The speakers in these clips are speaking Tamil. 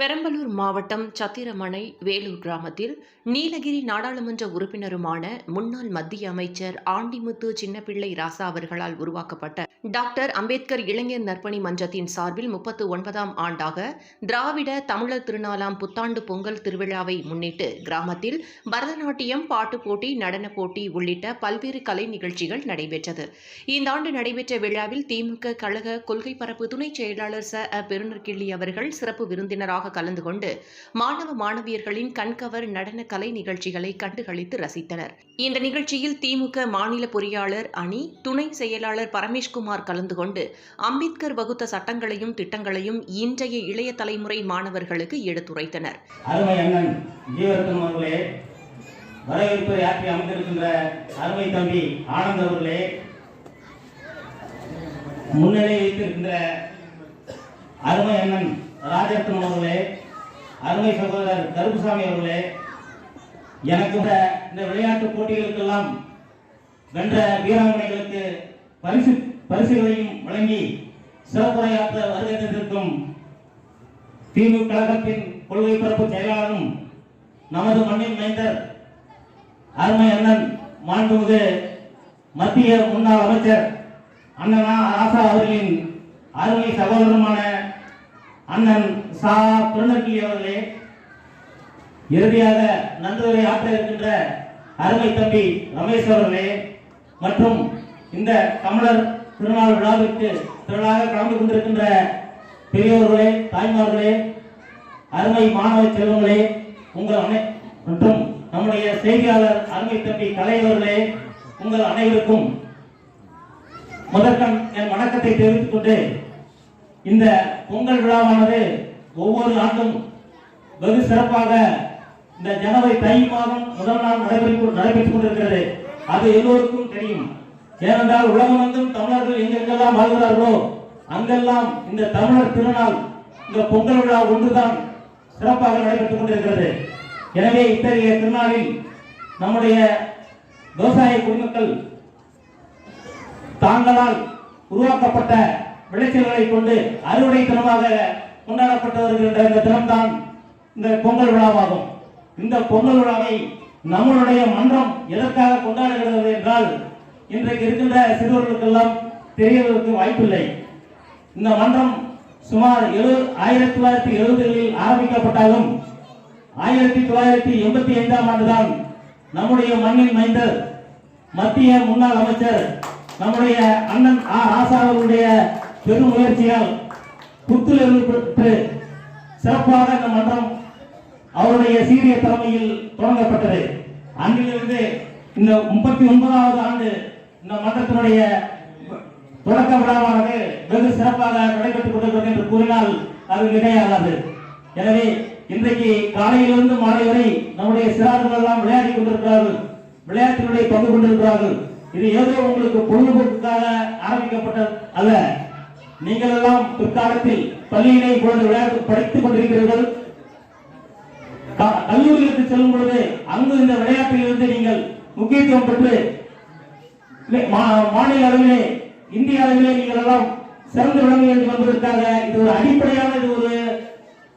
பெரம்பலூர் மாவட்டம் சத்திரமனை வேலூர் கிராமத்தில் நீலகிரி நாடாளுமன்ற உறுப்பினருமான முன்னாள் மத்திய அமைச்சர் ஆண்டிமுத்து சின்னப்பிள்ளை ராசா அவர்களால் உருவாக்கப்பட்ட டாக்டர் அம்பேத்கர் இளைஞர் நற்பணி மன்றத்தின் சார்பில் முப்பத்து ஒன்பதாம் ஆண்டாக திராவிட தமிழர் திருநாளாம் புத்தாண்டு பொங்கல் திருவிழாவை முன்னிட்டு கிராமத்தில் பரதநாட்டியம் பாட்டுப் போட்டி நடனப் போட்டி உள்ளிட்ட பல்வேறு கலை நிகழ்ச்சிகள் நடைபெற்றது. இந்த ஆண்டு நடைபெற்ற விழாவில் திமுக கழக கொள்கை பரப்பு துணைச் செயலாளர் ச. பெருநர்கிள்ளி அவர்கள் சிறப்பு விருந்தினராக கலந்து கொண்டு மாணவ மாணவியர்களின் கண்கவர் நடன கலை நிகழ்ச்சிகளை கண்டுகளித்து ரசித்தனர். இந்த நிகழ்ச்சியில் திமுக மாநில பொறியாளர் அணி துணை செயலாளர் பரமேஷ்குமார் கலந்து கொண்டு அம்பேத்கர் வகுத்த சட்டங்களையும் திட்டங்களையும் இன்றைய இளைய தலைமுறை மாணவர்களுக்கு எடுத்துரைத்தனர். ஆற்றி அமர்ந்திருக்கின்ற அருமை தம்பி ஆனந்த் அவர்களே முன்னிலை வைத்திருக்கின்ற அருமை அண்ணன் ராஜரத்னம் அவர்களே அருமை சகோதரர் கருப்புசாமி அவர்களே எனக்கு இந்த விளையாட்டு போட்டிகளுக்கெல்லாம் வென்ற வீராங்கனைகளுக்கு பரிசு பரிசுகளையும் வழங்கி சிறப்புரையாற்ற வருகை தந்திருக்கும் திமுக கழகத்தின் கொள்கை பரப்பு செயலாளரும் நமது மண்ணின் மைந்தர் அருமை அண்ணன் மாண்புமிகு மத்திய முன்னாள் அமைச்சர் அண்ணனா ராசா அவர்களின் அருமை சகோதரமான அண்ணன் சா திருநெல்வேலி அவர்களே இறுதியாக நன்றியுரை ஆற்ற இருக்கின்ற அருமை தம்பி ரமேஷ் அவர்களே மற்றும் இந்த தமிழர் திருநாள் விழாவிற்கு திரளாக கலந்து கொண்டிருக்கின்ற பெரியவர்களே தாய்மார்களே அருமை மாணவ செல்வங்களே உங்கள் அனை மற்றும் நம்முடைய செய்தியாளர் அருமை தம்பி கலைவர்களே உங்கள் அனைவருக்கும் முதற்கண் என் வணக்கத்தை தெரிவித்துக் கொண்டு இந்த பொங்கல் விழாவானது ஒவ்வொரு ஆண்டும் வெகு சிறப்பாக இந்த ஜனவரி தை மாதம் முதல் நாள் நடைபெற்று நடைபெற்றுக் கொண்டிருக்கிறது. அது எல்லோருக்கும் தெரியும். ஏனென்றால் உலகமெங்கும் தமிழர்கள் எங்கெங்கெல்லாம் வாழ்கிறார்களோ அங்கெல்லாம் இந்த தமிழர் திருநாள் இந்த பொங்கல் விழா ஒன்றுதான் சிறப்பாக நடைபெற்றுக் கொண்டிருக்கிறது. எனவே இத்தகைய திருநாளில் நம்முடைய விவசாய குடிமக்கள் தாங்களால் உருவாக்கப்பட்ட விளைச்சல்களை கொண்டு அறுவடை தினமாக கொண்டாடப்பட்டு வருகின்ற இந்த தினம்தான் இந்த பொங்கல் விழாவாகும். இந்த பொங்கல் விழாவை நம்மளுடைய மன்றம் எதற்காக கொண்டாடுகிறது என்றால் இன்றைக்கு இருக்கின்ற சிறுவர்களுக்கெல்லாம் தெரியவதற்கு வாய்ப்பில்லை. இந்த மன்றம் சுமார் எழு ஆயிரத்தி தொள்ளாயிரத்தி எழுபதுகளில் ஆரம்பிக்கப்பட்டாலும் ஆயிரத்தி தொள்ளாயிரத்தி எண்பத்தி ஐந்தாம் ஆண்டுதான் நம்முடைய மண்ணின் மைந்தர் மத்திய முன்னாள் அமைச்சர் நம்முடைய அண்ணன் ஆ ராசா அவர்களுடைய பெரும் முயற்சியால் புத்துணர்வு பெற்று சிறப்பாக இந்த மன்றம் அவருடைய சீரிய தலைமையில் தொடங்கப்பட்டது. அன்றிலிருந்து இந்த முப்பத்தி ஒன்பதாவது ஆண்டு இந்த மன்றத்தினுடைய தொடக்க விழாவானது வெகு சிறப்பாக நடைபெற்றுக் கொண்டிருக்கிறது என்று கூறினால் அது மிகையாகாது எனவே இன்றைக்கு காலையிலிருந்து மாலை வரை நம்முடைய சிறார்கள் எல்லாம் விளையாடி கொண்டிருக்கிறார்கள். விளையாட்டினுடைய பங்கு கொண்டிருக்கிறார்கள். இது ஏதோ உங்களுக்கு பொழுதுபோக்குக்காக ஆரம்பிக்கப்பட்ட அல்ல. நீங்கள் எல்லாம் பிற்காலத்தில் பள்ளியினை இப்பொழுது விளையாட்டு படித்துக் கொண்டிருக்கிறீர்கள். கல்லூரிகளுக்கு செல்லும் பொழுது அங்கு இந்த விளையாட்டில் இருந்து நீங்கள் முக்கியத்துவம் பெற்று மா- மாநில அளவிலே இந்திய அளவிலே நீங்கள் எல்லாம் சிறந்து விளங்க என்பதற்காக இது ஒரு அடிப்படையான இது ஒரு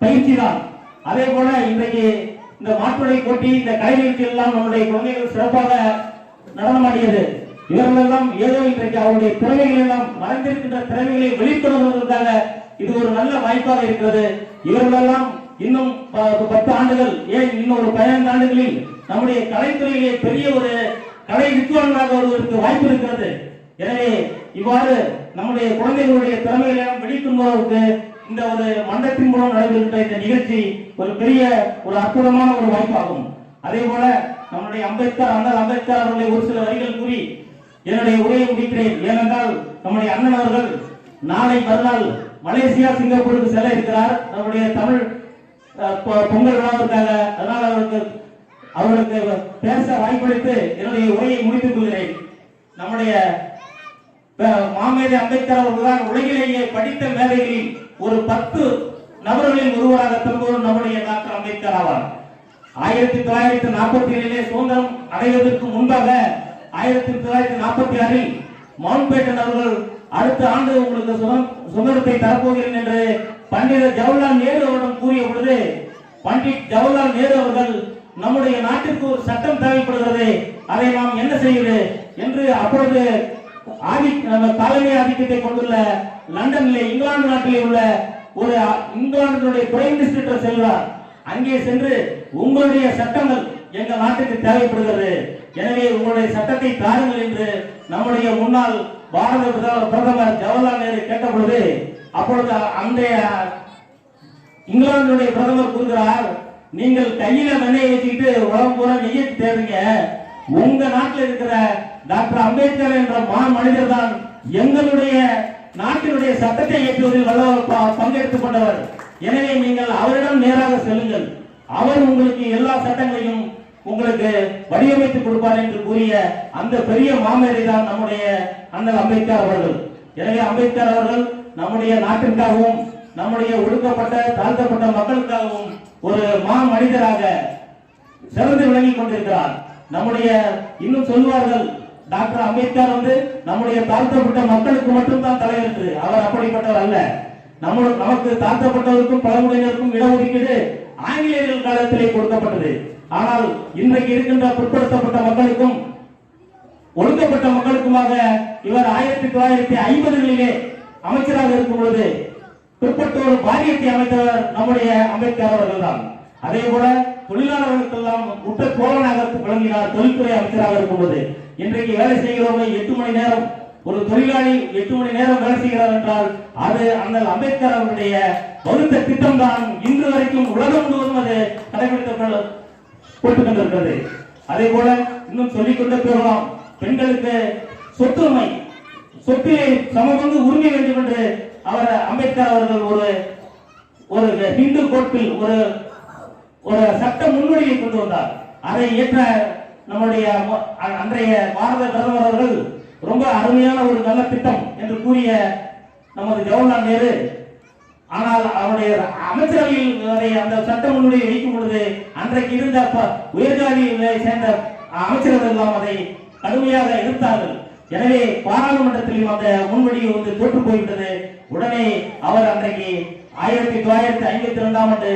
பயிற்சி தான். அதே போல இன்றைக்கு இந்த மாற்றுடை போட்டி இந்த கலை நிகழ்ச்சி எல்லாம் நம்முடைய குழந்தைகள் சிறப்பாக நடனமாடியது இவர்களெல்லாம் ஏதோ இன்றைக்கு அவருடைய திறமைகள் எல்லாம் மறைந்திருக்கின்ற திறமைகளை வெளிப்படுவதற்காக இது ஒரு நல்ல வாய்ப்பாக இருக்கிறது. இவர்களெல்லாம் இன்னும் ப- பத்து ஆண்டுகள் ஏன் இன்னும் ஒரு பதினைந்து ஆண்டுகளில் நம்முடைய கலைத்துறையிலே பெரிய ஒரு கலை வித்வான்களாக வருவதற்கு வாய்ப்பு இருக்கிறது. எனவே இவ்வாறு நம்முடைய குழந்தைகளுடைய திறமைகளை எல்லாம் வெளிக்கொண்டுவதற்கு இந்த ஒரு மன்றத்தின் மூலம் நடைபெறுகின்ற இந்த நிகழ்ச்சி ஒரு பெரிய ஒரு அற்புதமான ஒரு வாய்ப்பாகும். அதே போல நம்முடைய அம்பேத்கர் அண்ணல் அம்பேத்கர் அவர்களை ஒரு சில வரிகள் கூறி என்னுடைய உரையை முடிக்கிறேன். ஏனென்றால் நம்முடைய அண்ணன் அவர்கள் நாளை மறுநாள் மலேசியா சிங்கப்பூருக்கு செல்ல இருக்கிறார். நம்முடைய தமிழ் பொ- பொங்கல் விழாவிற்காக அதனால் அவருக்கு அவருக்கு பேச வாய்ப்பளித்து என்னுடைய உரையை முடித்துக் கொள்கிறேன். நம்முடைய மாமேதை அம்பேத்கர் அவர்கள் தான் உலகிலேயே படித்த மேதைகளில் ஒரு பத்து நபர்களில் ஒருவராக திரும்பவும் நம்முடைய டாக்டர் அம்பேத்கர் ஆவார். ஆயிரத்தி தொள்ளாயிரத்தி நாற்பத்தி ஏழிலே சுதந்திரம் அடைவதற்கு முன்பாக ஆயிரத்தி தொள்ளாயிரத்தி நாற்பத்தி ஆறில் மவுண்ட் பேட்டன் அவர்கள் அடுத்த ஆண்டு உங்களுக்கு சுதந்திரத்தை தரப்போகிறேன் என்று பண்டித ஜவஹர்லால் நேரு அவரிடம் கூறிய பொழுது பண்டிட் ஜவஹர்லால் நேரு அவர்கள் நம்முடைய நாட்டிற்கு ஒரு சட்டம் தேவைப்படுகிறது. அதை நாம் என்ன செய்வது? என்று அப்பொழுது ஆதி நம்ம தலைமை ஆதிக்கத்தை கொண்டுள்ள லண்டனிலே இங்கிலாந்து நாட்டிலே உள்ள ஒரு இங்கிலாந்தினுடைய பிரைம் மினிஸ்டர் செல்வார். அங்கே சென்று உங்களுடைய சட்டங்கள் எங்கள் நாட்டுக்கு தேவைப்படுகிறது. எனவே உங்களுடைய சட்டத்தை தாருங்கள் என்று நம்முடைய முன்னாள் பாரத பிரதமர் பிரதமர் ஜவஹர்லால் நேரு கேட்ட பொழுது அப்பொழுது அன்றைய இங்கிலாந்துடைய பிரதமர் கூறுகிறார் நீங்கள் கையில வெண்ணெய் வச்சுக்கிட்டு உலகம் பூரா நெய்ய தேடுங்க உங்க நாட்டில் இருக்கிற டாக்டர் அம்பேத்கர் என்ற மா மனிதர் தான் எங்களுடைய நாட்டினுடைய சட்டத்தை இயற்றுவதில் வல்லவர் பங்கெடுத்துக் கொண்டவர். எனவே நீங்கள் அவரிடம் நேராக செல்லுங்கள். அவர் உங்களுக்கு எல்லா சட்டங்களையும் உங்களுக்கு வடிவமைத்து கொடுப்பார் என்று கூறிய அந்த பெரிய மாமேதை தான் நம்முடைய அண்ணல் அம்பேத்கர் அவர்கள். எனவே அம்பேத்கர் அவர்கள் நம்முடைய நாட்டிற்காகவும் நம்முடைய ஒடுக்கப்பட்ட தாழ்த்தப்பட்ட மக்களுக்காகவும் ஒரு மா மனிதராக சிறந்து விளங்கி கொண்டிருக்கிறார். நம்முடைய இன்னும் சொல்வார்கள் டாக்டர் அம்பேத்கர் வந்து நம்முடைய தாழ்த்தப்பட்ட மக்களுக்கு மட்டும்தான் தலைவர் என்று அவர் அப்படிப்பட்டவர் அல்ல. நம்ம நமக்கு தாழ்த்தப்பட்டவருக்கும் பழங்குடியினருக்கும் இடஒதுக்கீடு ஆங்கிலேயர்கள் காலத்திலே கொடுக்கப்பட்டது. ஆனால் இன்றைக்கு இருக்கின்ற பிற்படுத்தப்பட்ட மக்களுக்கும் ஒடுக்கப்பட்ட மக்களுக்குமாக இவர் ஆயிரத்தி தொள்ளாயிரத்தி ஐம்பதுகளிலே அமைச்சராக இருக்கும் பொழுது பிற்பட்டோர் வாரியத்தை அமைத்தவர் நம்முடைய அம்பேத்கர் அவர்கள் தான் அதே போல தொழிலாளர்களுக்கெல்லாம் முட்ட தோழனாக விளங்கினார் தொழில்துறை அமைச்சராக இருக்கும்போது இன்றைக்கு வேலை செய்கிறவங்க எட்டு மணி நேரம் ஒரு தொழிலாளி எட்டு மணி நேரம் வேலை செய்கிறார் என்றால் அது அந்த அம்பேத்கர் அவருடைய வகுத்த திட்டம் தான் இன்று வரைக்கும் உலகம் முழுவதும் அது கடைபிடித்த கொடுத்து கொண்டிருக்கிறது அதே போல இன்னும் சொல்லிக் கொண்டே போகலாம். பெண்களுக்கு சொத்துரிமை சொத்திலே சமபங்கு உரிமை வேண்டும் என்று அவர் அம்பேத்கர் அவர்கள் ஒரு ஒரு ஹிந்து கோர்ட்டில் ஒரு ஒரு சட்ட முன்வடிவை கொண்டு வந்தார். அதை ஏற்ற நம்முடைய அன்றைய பாரத பிரதமர் அவர்கள் ரொம்ப அருமையான ஒரு நல்ல திட்டம் என்று கூறிய நமது ஜவஹர்லால் நேரு ஆனால் அவருடைய அமைச்சரவையில் அந்த சட்ட முன்வடிவை வைக்கும் பொழுது அன்றைக்கு இருந்த ப- சேர்ந்த அமைச்சர்கள் எல்லாம் அதை கடுமையாக எதிர்த்தார்கள். எனவே பாராளுமன்றத்திலும் அந்த முன்வடிவு வந்து தோற்று போய்விட்டது. உடனே அவர் அன்றைக்கு ஆயிரத்தி தொள்ளாயிரத்தி ஐம்பத்தி இரண்டாம் ஆண்டு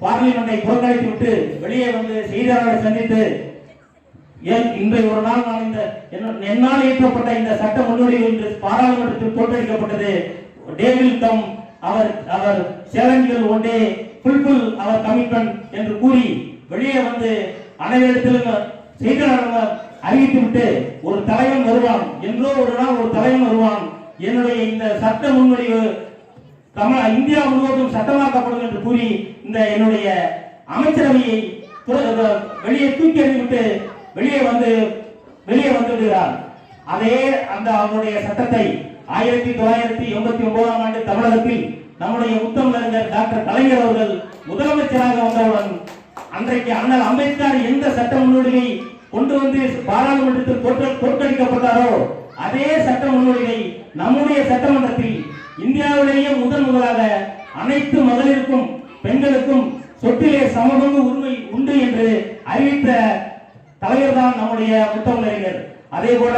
பார்லிமெண்டை புறக்கணித்து விட்டு வெளியே வந்து செய்தியாளர்களை சந்தித்து ஏன் இன்றைய ஒரு நாள் நான் இந்த என்னால் இயற்றப்பட்ட இந்த சட்ட முன்வடிவு இன்று பாராளுமன்றத்தில் தோற்கடிக்கப்பட்டது டேவில் தம் அவர் அவர் சேலஞ்சுகள் ஒன்றே ஃபுல்ஃபுல் அவர் கமிட்மெண்ட் என்று கூறி வெளியே வந்து அனைவரிடத்திலும் செய்தியாளர்கள் அறிவித்து விட்டு ஒரு தலைவன் வருவான் என்றோ ஒரு நாள் ஒரு தலைவன் வருவான். என்னுடைய இந்த சட்ட முன்வடிவு தமிழ் இந்தியா முழுவதும் சட்டமாக்கப்படும் என்று கூறி இந்த என்னுடைய அமைச்சரவையை வெளியே தூக்கி எறிந்துவிட்டு வெளியே வந்து வெளியே வந்து விடுகிறார் அதே அந்த அவருடைய சட்டத்தை ஆயிரத்தி தொள்ளாயிரத்தி எண்பத்தி ஒன்பதாம் ஆண்டு தமிழகத்தில் நம்முடைய முத்தமிழறிஞர் டாக்டர் கலைஞர் அவர்கள் முதலமைச்சராக வந்தவுடன் அன்றைக்கு அண்ணல் அம்பேத்கர் எந்த சட்ட முன்வடிவை கொண்டு வந்து பாராளுமன்றத்தில் தோற்கடிக்கப்பட்டாரோ அதே சட்ட முன்வடிவை நம்முடைய சட்டமன்றத்தில் இந்தியாவிலேயே முதன் முதலாக அனைத்து மகளிருக்கும் பெண்களுக்கும் சொத்திலே சமபங்கு உரிமை உண்டு என்று அறிவித்த தலைவர் தான் நம்முடைய முத்தமிழ் அறிஞர் அதே போல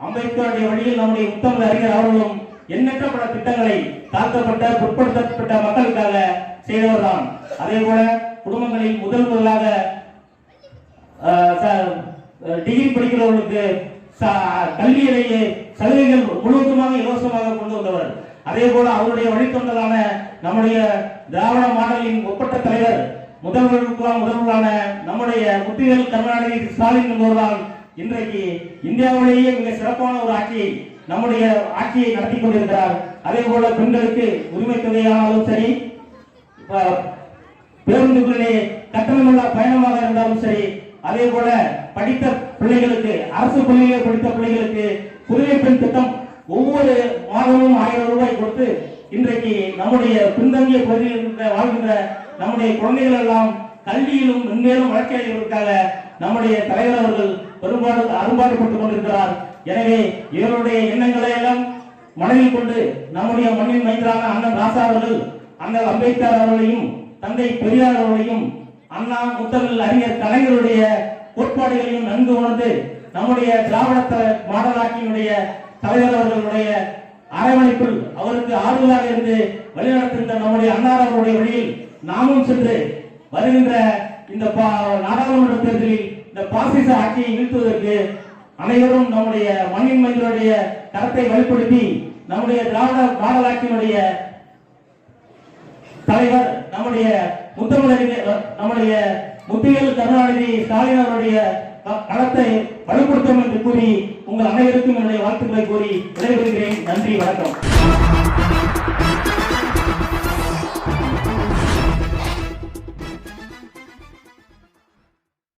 அம்பேத்கருடைய வழியில் நம்முடைய உத்தம அறிஞர் அவர்களும் எண்ணற்ற பல திட்டங்களை தாழ்த்தப்பட்ட பிற்படுத்தப்பட்ட மக்களுக்காக செய்தவர் தான் அதே போல குடும்பங்களில் முதல் முதலாக டிகிரி படிக்கிறவர்களுக்கு கல்வியிலேயே சலுகைகள் முழுவதுமாக இலவசமாக கொண்டு வந்தவர். அதே போல அவருடைய வழித்தொண்டரான நம்முடைய திராவிட மாடலின் ஒப்பட்ட தலைவர் முதல்வர்களுக்கு முதல்வரான நம்முடைய முத்திகள் கருணாநிதி ஸ்டாலின் என்பவர்தான் இன்றைக்கு இந்தியாவிலேயே மிக சிறப்பான ஒரு ஆட்சியை நம்முடைய ஆட்சியை நடத்தி கொண்டிருக்கிறார். அதே போல பெண்களுக்கு உரிமை தொகையானாலும் சரி பேருந்துகளிலே கட்டணமில்லா பயணமாக இருந்தாலும் சரி அதே போல படித்த பிள்ளைகளுக்கு அரசு பள்ளியிலே படித்த பிள்ளைகளுக்கு புதுமை பெண் திட்டம் ஒவ்வொரு மாதமும் ஆயிரம் ரூபாய் கொடுத்து இன்றைக்கு நம்முடைய பின்தங்கிய பகுதியில் வாழ்கின்ற நம்முடைய குழந்தைகள் எல்லாம் கல்வியிலும் மென்மேலும் வளர்ச்சி அடைவதற்காக நம்முடைய தலைவர் அவர்கள் பெரும்பாடு அரும்பாடுபட்டுக் கொண்டிருக்கிறார். எனவே இவருடைய எண்ணங்களை எல்லாம் மனதில் கொண்டு நம்முடைய மண்ணின் மைந்தரான அண்ணன் ராசா அவர்கள் அண்ணல் அம்பேத்கர் அவர்களையும் தந்தை பெரியார் அவர்களையும் அண்ணா முத்தமிழ் அறிஞர் கலைஞருடைய கோட்பாடுகளையும் நன்கு உணர்ந்து நம்முடைய திராவிட மாடலாக்கியினுடைய தலைவர் அவர்களுடைய அரவணைப்பில் அவருக்கு ஆறுதலாக இருந்து வழிநடத்துகின்ற நம்முடைய அன்னார் அவருடைய வழியில் நாமும் சென்று வருகின்ற இந்த பா- நாடாளுமன்ற தேர்தலில் இந்த பாசிச ஆட்சியை வீழ்த்துவதற்கு அனைவரும் நம்முடைய மண்ணின் மனிதனுடைய தரத்தை வலுப்படுத்தி நம்முடைய திராவிட மாடல் தலைவர் நம்முடைய முத்தமிழறிஞர் நம்முடைய முத்திகள் கருணாநிதி ஸ்டாலின் அவருடைய களத்தை வலுப்படுத்தும் என்று கூறி உங்கள் அனைவருக்கும் என்னுடைய வாழ்த்துக்களை கூறி விடைபெறுகிறேன். நன்றி வணக்கம்.